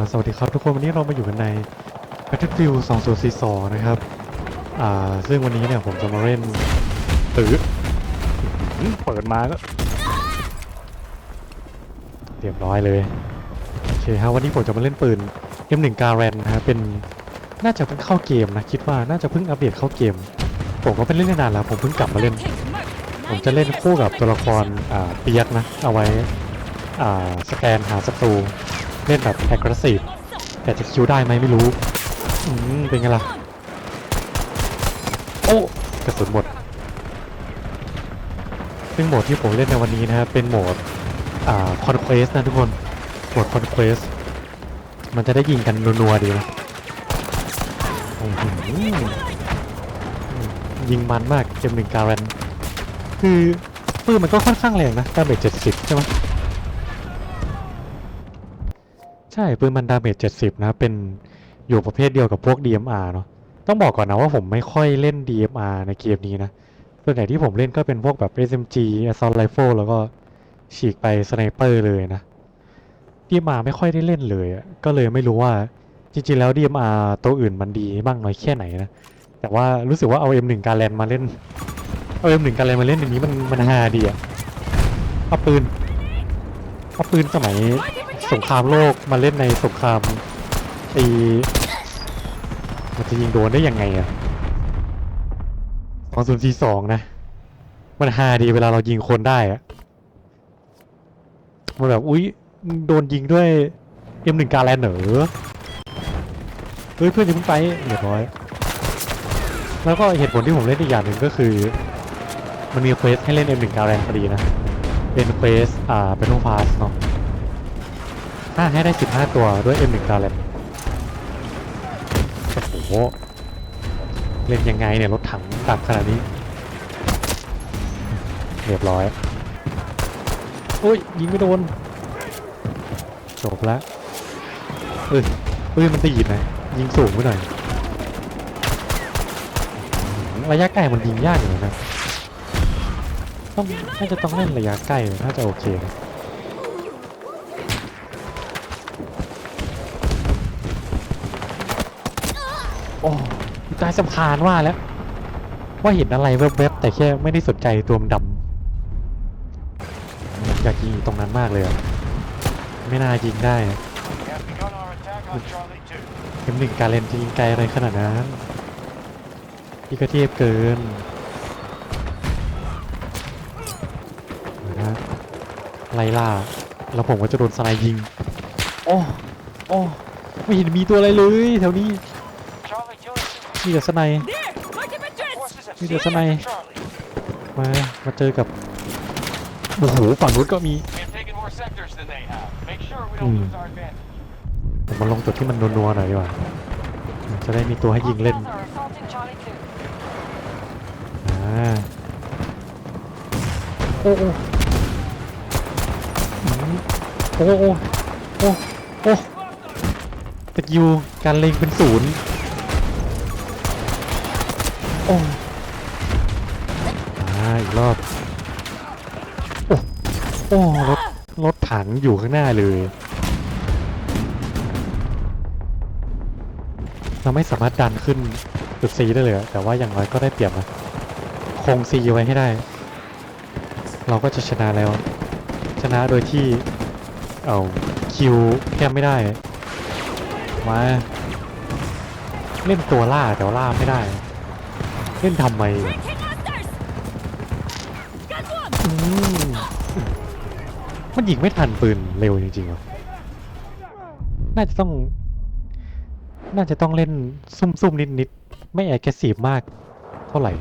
ละสวัสดีครับทุกคนวันนี้เรามาอยู่กันใน Battlefield 2042 นะครับ อ่า ซึ่งวันนี้เนี่ยผมจะมาเล่นตื้ออื้อหือเปิดมาก็เรียบร้อยเลย โอเคฮะวันนี้ผมจะมาเล่นปืน M1 Garand นะฮะเป็นน่าจะเพิ่งเข้าเกมนะ คิดว่าน่าจะเพิ่งอัปเดตเข้าเกม ผมก็เป็นเล่นนานแล้ว ผมเพิ่งกลับมาเล่น ผมจะเล่นคู่กับตัวละครอ่าเปียกนะ เอาไว้อ่าสแกนหาศัตรู เล่นแบบ aggressive แต่จะคิวได้ไหมไม่รู้ อืมเป็นไงล่ะ โอ้กระสุนหมด ซึ่งโหมดที่ผมเล่นในวันนี้นะครับเป็นโหมด อ่า conquest นะทุกคน โหมด conquest มันจะได้ยิงกันนัวๆดีนะอื้อหือยิงมันมากเกมหนึ่งการัน คือปืนมันก็ค่อนข้างแรงนะดาเมจเจ็ดสิบใช่ไหม ใช่ปืนมันดาเมจเจ็ดสิบนะ เป็นอยู่ประเภทเดียวกับพวก DMR เนาะต้องบอกก่อนนะว่าผมไม่ค่อยเล่น DMR ในเกมนี้นะ ส่วนใหญ่ที่ผมเล่นก็เป็นพวกแบบ SMG Assault Rifle แล้วก็ฉีกไปสไนเปอร์เลยนะ DMR ไม่ค่อยได้เล่นเลยก็เลยไม่รู้ว่าจริงๆแล้ว DMR ตัวอื่นมันดีบ้างน้อยแค่ไหนนะ แต่ว่ารู้สึกว่าเอา M1 การแลนมาเล่นเอา M1 การแลนมาเล่นในนี้มันมันฮาดีอะเอาปืนเอาปืนสมัย สงครามโลกมาเล่นในสงครามไอมันจะยิงโดนได้ยังไงอะ2042นซีสองนะ มันฮาดีเวลาเรายิงคนได้อะมันแบบ อุ๊ย โดนยิงด้วย M1 กาแลนเหนอเฮ้ยเพื่อนอย่าเพิ่งไปเรียบร้อย แล้วก็เหตุผลที่ผมเล่นอีกอย่างหนึ่งก็คือ มันมีเควสให้เล่น M1 กาแรนพอดีนะ เป็นเควสอ่าเป็นโนพาสเนาะ ถ้าให้ได้ 15 ตัวด้วย M1 การแรนโอ้โห เล่นยังไงเนี่ย รถถังตักขนาดนี้ เรียบร้อย โอ้ย ยิงไม่โดน จบแล้วเอ้ยเอ้ย มันตีดนะยิงสูงไปหน่อย ระยะใกล้มันยิงยากอยู่นะต้องน่าจะต้องเล่นระยะใกล้น่าจะโอเคนะ โอ้ใต้สะพานว่าแล้ว ว่าเห็นอะไรแวบๆแต่แค่ไม่ได้สนใจตัวมันดำอยากยิงตรงนั้นมากเลยอะไม่น่ายิงได้นะ We have begun our attack on Charlie 2. เข็มหนึ่งการเล่นจะยิงไกลอะไรขนาดนั้นพี่ก็เทียบเกินนะฮะไล่ล่าแล้วผมก็จะโดนสไนยิงโอ้โอ้ไม่เห็นมีตัวอะไรเลยแถวนี้ Charlie 2 is มีแต่สไนมีแต่สไนมา มาเจอกับ โอ้โห ฝั่งนู้นก็มีมผมมาลงจุดที่มันนัวๆหน่อยดีกว่า จะได้มีตัวให้ยิงเล่นอ่าโอ้โอ้โอ้โอ้โอตะยูการเล็งเป็นศูนย์ โอ้อ่าอีกรอบ โอ้โอ้รถรถถังอยู่ข้างหน้าเลย เราไม่สามารถดันขึ้นจุดซีได้เลยอะแต่ว่าอย่างน้อยก็ได้เปรียบนะคงซีไว้ให้ได้ เราก็จะชนะแล้ว ชนะโดยที่ เอาคิวแก้มไม่ได้ มา เล่นตัวล่าแต่ว่าล่าไม่ได้ เล่นทำไม Breaking monsters! Got one! อืมมันยิงไม่ทันปืนเร็วจริงๆอะน่าจะต้อง น่าจะต้องเล่นซุ่มๆนิดๆ ไม่แอคแทีฟมาก เท่าไหร่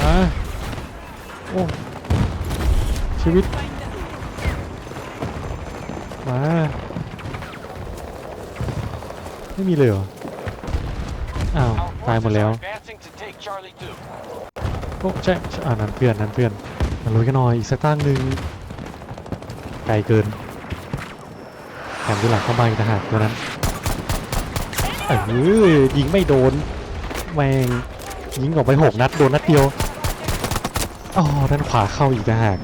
มาโอ้ ชีวิต มา ไม่มีเลยเหรอ อ้าว ตายหมดแล้วโอ้ใช่อ่านั้นเพื่อนนั่นเพื่อนมาลุยกันหน่อยอีกสักตั้งหนึ่งไกลเกินแถมดูหลังเข้ามาอีกทหารตัวนั้นเออยิงไม่โดนแมงยิงออกไปหกนัดโดนนัดเดียวอ๋อด้านขวาเข้าอีกทหาร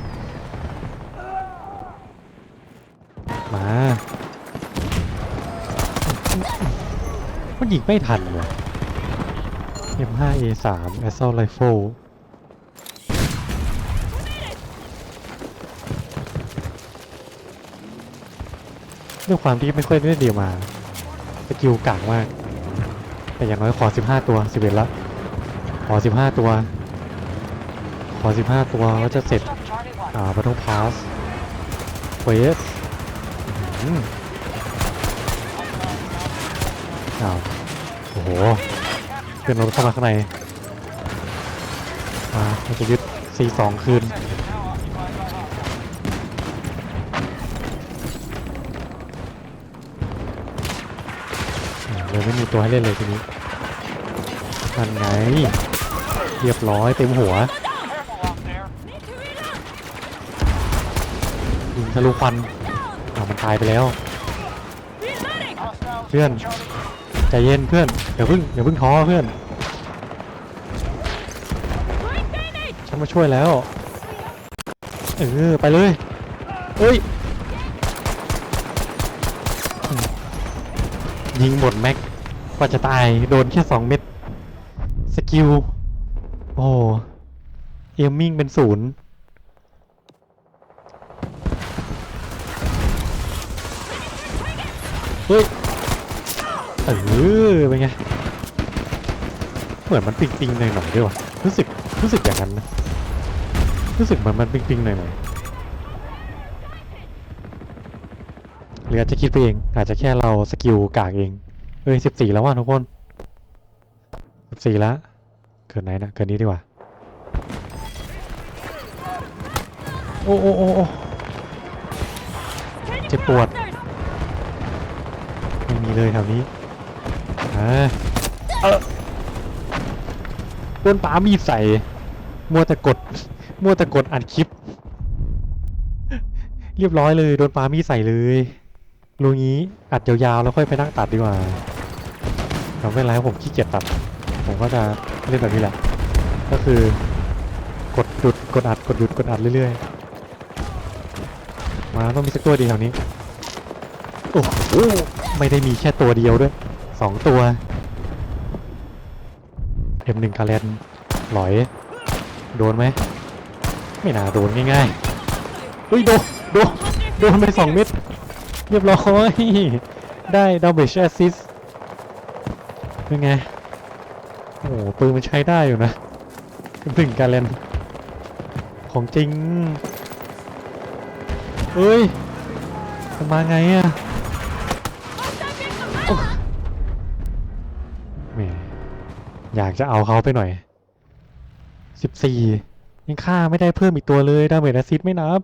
มามันยิงไม่ทันเลย M5A3 Assault Rifle ด้วยความที่ไม่ค่อยได้เดียวมาสกิลกากมาก แต่อย่างน้อยขอ 15 ตัว 11ละขอ 15 ตัว ขอ 15 ตัวก็จะเสร็จ อ่าบัต t พาสเควสอ้าวโอ้โห เพื่อนราเข้ามาข้างในมาเราจะยึด C2 คืนเลยไม่มีตัวให้เล่นเลยทีนี้นั่นไง เรียบร้อยเต็มหัวยิงทะลุควันอ่ามันตายไปแล้ว Reloading. Hostiles. Bien. Charlie. ใจเย็นเพื่อนอย่าเพิ่งอย่าเพิ่งท้อเพื่อน ฉันมาช่วยแล้ว เออ ไปเลยเอ้ย ยิงหมดแม็กกว่าจะตายโดนแค่สองเม็ด สกิล โอ้เอมมิ่งเป็นศูนย์เฮ้ย เออเป็นไง เหมือนมันปิงปิงหน่อยหน่อยด้วยวะรู้สึกรู้สึกอย่างนั้นนะรู้สึกเหมือนมันปิงปิงหน่อยหน่อยหรืออาจจะคิดไปเอง อาจจะแค่เราสกิลกากเองเอ้ยสิบสี่แล้วว่ะทุกคนสิบสี่แล้วเกินไหนนะเกินนี้ดีกว่าโอ้โอ้โอ้เจ็บปวดไม่มีเลยแถวนี้ เออโดนป๋ามีดใส่ มัวแต่กด มัวแต่กดอัดคลิป เรียบร้อยเลยโดนปามีดใส่เลยรูงี้อัดยาวๆแล้วค่อยไปนั่งตัดดีกว่าแต่ไม่เป็นไรผมขี้เกียจตัด ผมก็จะเล่นแบบนี้แหละ ก็คือกดหยุดกดอัดกดหยุดกดอัดเรื่อยๆ มาต้องมีสักตัวดีแถวนี้ โอ้โหไม่ได้มีแค่ตัวเดียวด้วย สองตัว M1 กาเลนหลอย โดนไหม ไม่น่าโดนง่ายๆเฮ้ยโดนโดนโดนไปสองเม็ดเรียบร้อยได้ดาเมจแอสซิสเป็นไง โอ้โหปืนมันใช้ได้อยู่นะถึงการเลนของจริงเฮ้ยมันมาไงอะโอยากจะเอาเขาไปหน่อยสิบสี่ยังฆ่าไม่ได้เพิ่มอีกตัวเลยดาเมจแอสซิสไม่นับ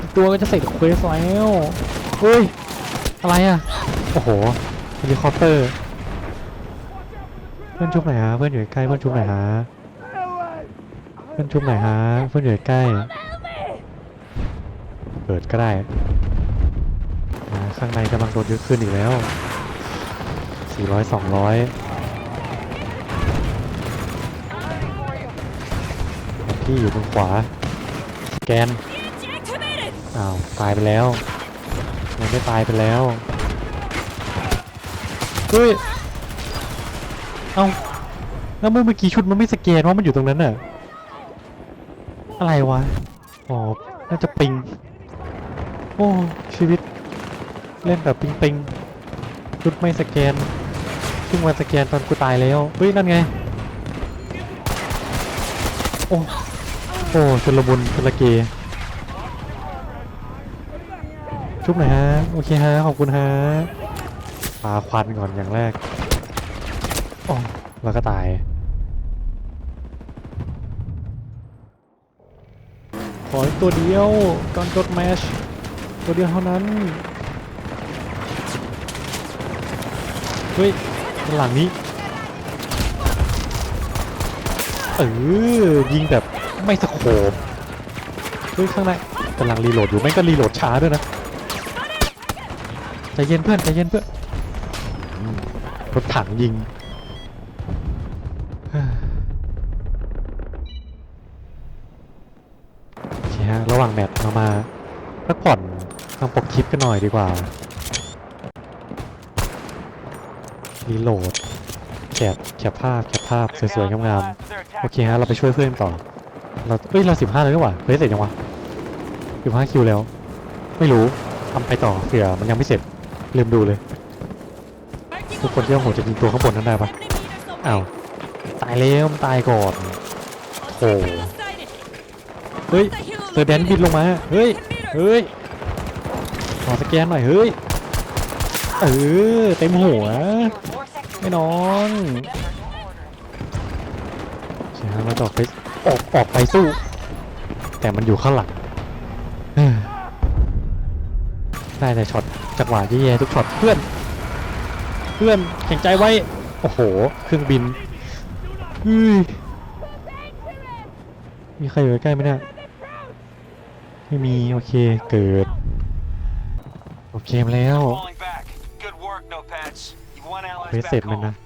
อีกตัวก็จะเสร็จเควสแล้วเฮ้ย อะไรอะ โอ้โหเฮลิคอปเตอร์ เพื่อนชุบไหนอยฮะ เพื่อนอยู่ใกล้ เพื่อนชุบไหนอยฮะ เพื่อนชุบไหนอยฮะ เพื่อนอยู่ใกล้ เปิดก็ได้อ่าข้างในกำลังโดนยึดขึ้นอีกแล้ว 400 200ที่อยู่ตรงขวา สแกน อ้าว ตายไปแล้ว มันไม่ตายไปแล้ว เฮ้ย เอ้าแล้วเมื่อกี้ชุดมันไม่สแกนว่ามันอยู่ตรงนั้นน่ะ อะไรวะ อ๋อ น่าจะปิง โอ้ ชีวิต เล่นแบบปิงปิงชุดไม่สแกน เพิ่งมาสแกนตอนกูตายแล้วเฮ้ยนั่นไง โอ้โอ้ชนละมุนชนละเกชุบหน่อยฮะโอเคฮะขอบคุณฮะปาควันก่อนอย่างแรกโอ้แล้วก็ตายขออีกตัวเดียวก่อนกดแมชตัวเดียวเท่านั้นเฮ้ย ด้านหลังนี้ เออ ยิงแบบไม่สะโคบเฮ้ยข้างในกำลังรีโหลดอยู่แม่งก็รีโหลดช้าด้วยนะใจเย็นเพื่อนใจเย็นเพื่อนรถถังยิงโอเคฮะระหว่างแมตช์เรามาพักผ่อนฟังปกคลิปกันหน่อยดีกว่า รีโหลดแคปแคปภาพแคปภาพสวยๆงามๆโอเคฮะเราไปช่วยเพื่อนต่อเราเอ้ยเราสิบห้าเลยดีกว่าเฮ้ยเสร็จยังวะสิบห้าคิวแล้ว ไม่รู้ทำไปต่อเผื่อมันยังไม่เสร็จลืมดูเลย Marking ทุกคนที่ว่าผมจะยิงตัวข้างบนนั้นได้ปะ70 meters away. อ้าวตายแล้วมันตายก่อน I'll Oh. check the sighted. เฮ้ย The helo เจอแดนบินลงมาเฮ้ยเฮ้ยขอสแกนหน่อยเฮ้ย เออเต็มหัว ไม่นองใช่ครับเราจะอกไปออกออกไปสู้ แต่มันอยู่ข้างหลังได้แต่ช็อตจังหวะแย่ๆทุกช็อตเพื่อน เพื่อนแข็งใจไว้ โอ้โห เครื่องบินเฮ้ยมีใครอยู่ใกล้ไหมเนี่ยไม่มี โอเค เกิดโอเคมแล้ว คว allies สเสร็จ back เลยนะ home.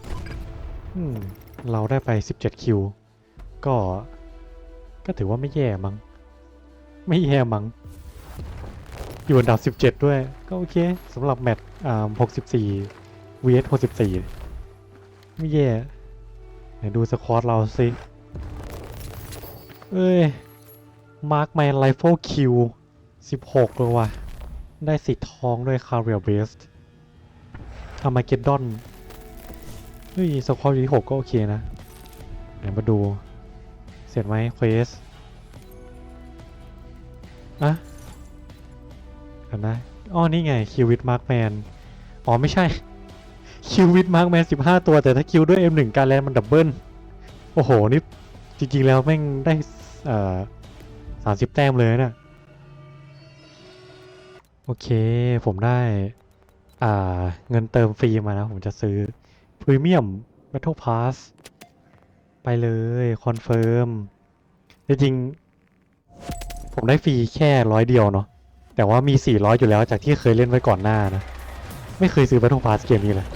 อืมเราได้ไป 17 คิว ก็ ก็ถือว่าไม่แย่มั้ง ไม่แย่มั้ง อยู่อันดับ 17 ด้วย ก็โอเคสำหรับแมตช์อ่า64 vs 64 ไม่แย่ไหนดูสควอตเราสิ เอ้ย มาร์คแมนไ i เฟิลคิว 16 เลยว่ะ ได้สิทธิ์ทองด้วยคาร์เรียลเบสอามาเกดดอน เฮ้ยสควอตที่หกก็โอเคนะเดี๋ยวมาดู เสร็จไหมเควสอะเดี๋ยวนะอ้อนี่ไงคิววิดมาร์กแมนอ๋อไม่ใช่ คิววิดมาร์กแมนสิบห้าตัวแต่ถ้าคิวด้วย M1 การแลนมันดับเบิลโอ้โห นี่จริง ๆ แล้วแม่งได้เอ่อสามสิบแต้มเลยนะโอเค ผมได้ อ่า เงินเติมฟรีมานะ ผมจะซื้อ พรีเมียม Battle Pass ไปเลยคอนเฟิร์มจริงๆผมได้ฟรีแค่ร้อยเดียวเนาะแต่ว่ามี 400 อยู่แล้วจากที่เคยเล่นไว้ก่อนหน้านะ ไม่เคยซื้อ Battle Pass เกมนี้เลย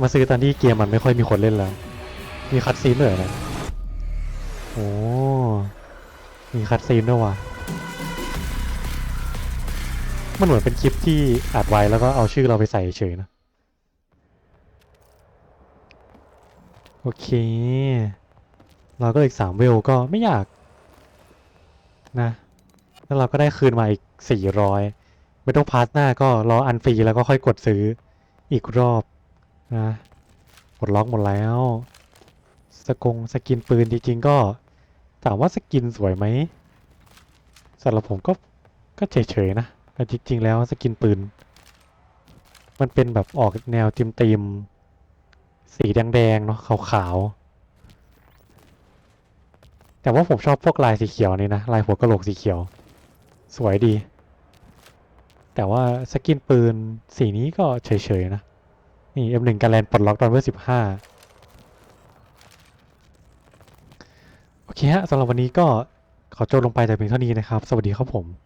มาซื้อตอนที่เกมมันไม่ค่อยมีคนเล่นแล้ว มีคัดซีนด้วยเหรอนะโอ้ มีคัดซีนด้วยว่ะ มันเหมือนเป็นคลิปที่อัดไว้แล้วก็เอาชื่อเราไปใส่เฉยนะ โอเค เราก็อีกสามเวลก็ไม่อยาก นะ แล้วเราก็ได้คืนมาอีกสี่ร้อยไม่ต้องพาสหน้าก็รออันฟรีแล้วก็ค่อยกดซื้ออีกรอบนะกดล็อกหมดแล้ว สกงสกินปืนจริงๆก็ถามว่าสกินสวยไหมสำหรับผมก็ก็เฉยๆนะแต่จริงๆแล้วสกินปืน มันเป็นแบบออกแนวติมติมๆ สีแดงๆเนาะขาวๆ แต่ว่าผมชอบพวกลายสีเขียวนี่นะ ลายหัวกะโหลกสีเขียว สวยดี แต่ว่าสกินปืนสีนี้ก็เฉยๆนะ นี่ M1 การแลนปลดล็อกตอนเวอร์15โอเคฮะสำหรับวันนี้ก็ขอจบลงไปแต่เพียงเท่านี้นะครับ สวัสดีครับผม